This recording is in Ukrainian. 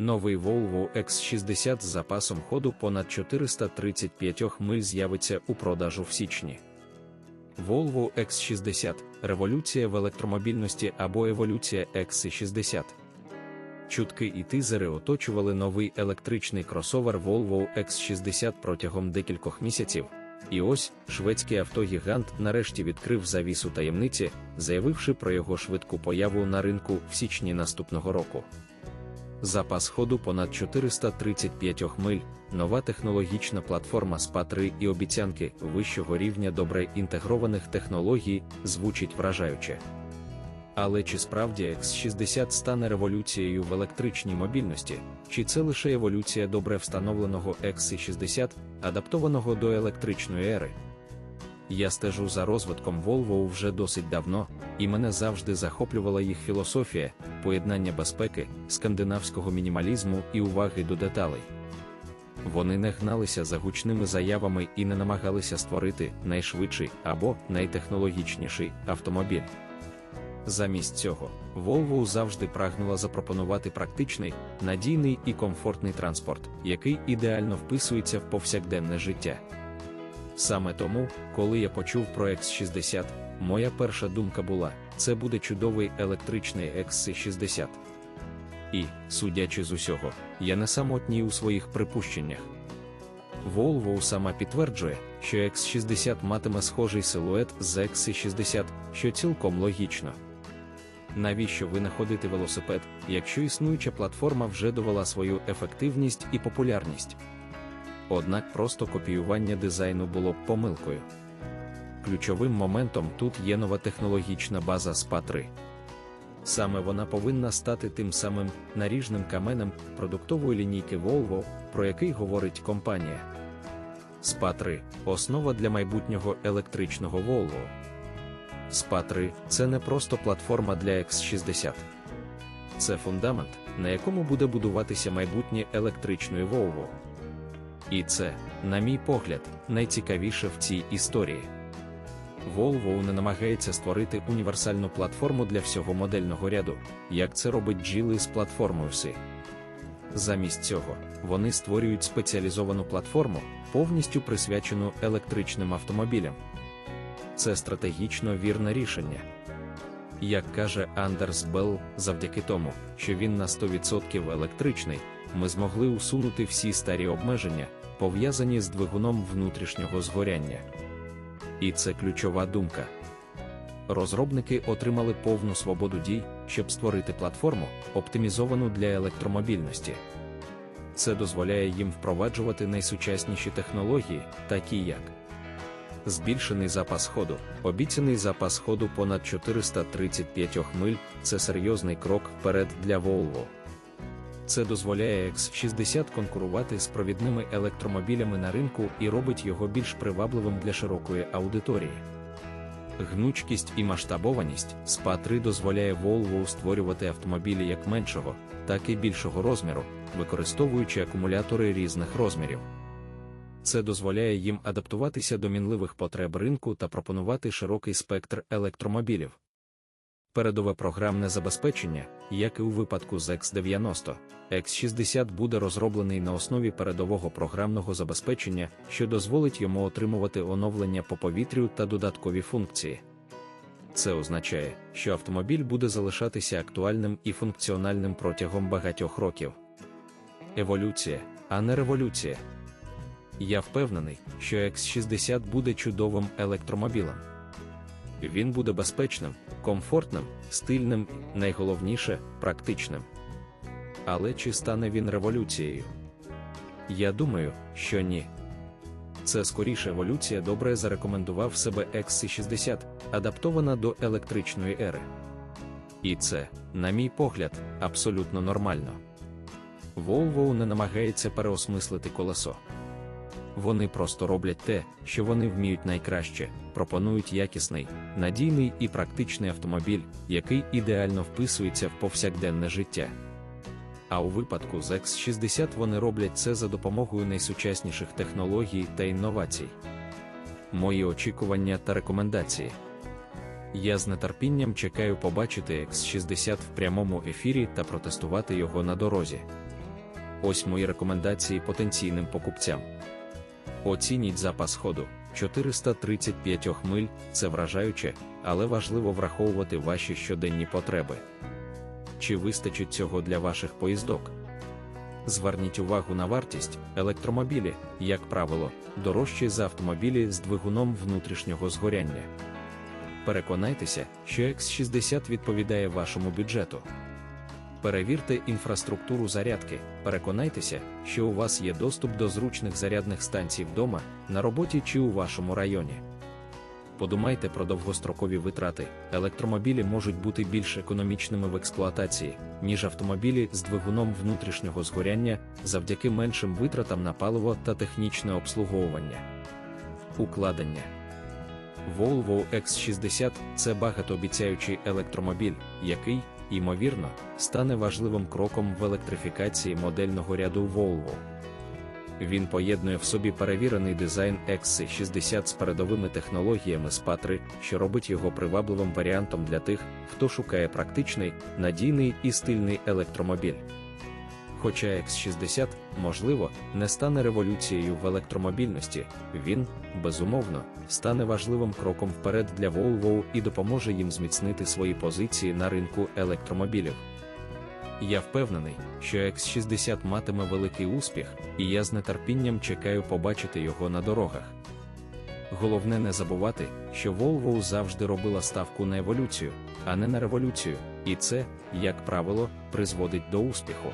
Новий Volvo X60 з запасом ходу понад 435 миль з'явиться у продажу в січні. Volvo X60 революція в електромобільності або еволюція XC60. Чутки і тизери оточували новий електричний кросовер Volvo X60 протягом декількох місяців. І ось шведський автогігант нарешті відкрив завісу таємниці, заявивши про його швидку появу на ринку в січні наступного року. Запас ходу понад 435 миль, нова технологічна платформа spa 3 і обіцянки вищого рівня добре інтегрованих технологій звучить вражаюче. Але чи справді X60 стане революцією в електричній мобільності, чи це лише еволюція добре встановленого XC60, адаптованого до електричної ери? Я стежу за розвитком Volvo вже досить давно, і мене завжди захоплювала їх філософія, поєднання безпеки, скандинавського мінімалізму і уваги до деталей. Вони не гналися за гучними заявами і не намагалися створити найшвидший або найтехнологічніший автомобіль. Замість цього, Volvo завжди прагнула запропонувати практичний, надійний і комфортний транспорт, який ідеально вписується в повсякденне життя. Саме тому, коли я почув про X60, моя перша думка була: це буде чудовий електричний XC60. І, судячи з усього, я не самотній у своїх припущеннях. Volvo сама підтверджує, що X60 матиме схожий силует з XC60, що цілком логічно. Навіщо винаходити велосипед, якщо існуюча платформа вже довела свою ефективність і популярність? Однак просто копіювання дизайну було б помилкою. Ключовим моментом тут є нова технологічна база SPA 3. Саме вона повинна стати тим самим наріжним каменем продуктової лінійки Volvo, про який говорить компанія. SPA 3 основа для майбутнього електричного Volvo. SPA 3 це не просто платформа для X60. Це фундамент, на якому буде будуватися майбутнє електричної Volvo. І це, на мій погляд, найцікавіше в цій історії. Volvo не намагається створити універсальну платформу для всього модельного ряду, як це робить Geely з платформою SI. Замість цього, вони створюють спеціалізовану платформу, повністю присвячену електричним автомобілям. Це стратегічно вірне рішення. Як каже Андерс Белл, завдяки тому, що він на 100% електричний, ми змогли усунути всі старі обмеження, пов'язані з двигуном внутрішнього згоряння. І це ключова думка. Розробники отримали повну свободу дій, щоб створити платформу, оптимізовану для електромобільності. Це дозволяє їм впроваджувати найсучасніші технології, такі як збільшений запас ходу, обіцяний запас ходу понад 435 миль це серйозний крок вперед для Volvo. Це дозволяє X60 конкурувати з провідними електромобілями на ринку і робить його більш привабливим для широкої аудиторії. Гнучкість і масштабованість SPA 3 дозволяє Volvo створювати автомобілі як меншого, так і більшого розміру, використовуючи акумулятори різних розмірів. Це дозволяє їм адаптуватися до мінливих потреб ринку та пропонувати широкий спектр електромобілів. Передове програмне забезпечення, як і у випадку з X90, X60 буде розроблений на основі передового програмного забезпечення, що дозволить йому отримувати оновлення по повітрю та додаткові функції. Це означає, що автомобіль буде залишатися актуальним і функціональним протягом багатьох років. Еволюція, а не революція. Я впевнений, що X60 буде чудовим електромобілем. Він буде безпечним, комфортним, стильним, найголовніше практичним. Але чи стане він революцією? Я думаю, що ні. Це скоріше еволюція добре зарекомендував себе XC60, адаптована до електричної ери. І це, на мій погляд, абсолютно нормально. Volvo не намагається переосмислити колесо. Вони просто роблять те, що вони вміють найкраще, пропонують якісний, надійний і практичний автомобіль, який ідеально вписується в повсякденне життя. А у випадку з X60 вони роблять це за допомогою найсучасніших технологій та інновацій. Мої очікування та рекомендації. Я з нетерпінням чекаю побачити X60 в прямому ефірі та протестувати його на дорозі. Ось мої рекомендації потенційним покупцям. Оцініть запас ходу 435 миль це вражаюче, але важливо враховувати ваші щоденні потреби. Чи вистачить цього для ваших поїздок? Зверніть увагу на вартість електромобілі, як правило, дорожчі за автомобілі з двигуном внутрішнього згоряння. Переконайтеся, що X60 відповідає вашому бюджету. Перевірте інфраструктуру зарядки, переконайтеся, що у вас є доступ до зручних зарядних станцій вдома, на роботі чи у вашому районі. Подумайте про довгострокові витрати. Електромобілі можуть бути більш економічними в експлуатації, ніж автомобілі з двигуном внутрішнього згоряння завдяки меншим витратам на паливо та технічне обслуговування. Укладення Volvo X60 це багатообіцяючий електромобіль, який, ймовірно, стане важливим кроком в електрифікації модельного ряду Volvo. Він поєднує в собі перевірений дизайн XC60 з передовими технологіями спатри, що робить його привабливим варіантом для тих, хто шукає практичний, надійний і стильний електромобіль. Хоча X60, можливо, не стане революцією в електромобільності, він, безумовно, стане важливим кроком вперед для Volvo і допоможе їм зміцнити свої позиції на ринку електромобілів. Я впевнений, що X60 матиме великий успіх, і я з нетерпінням чекаю побачити його на дорогах. Головне не забувати, що Volvo завжди робила ставку на еволюцію, а не на революцію, і це, як правило, призводить до успіху.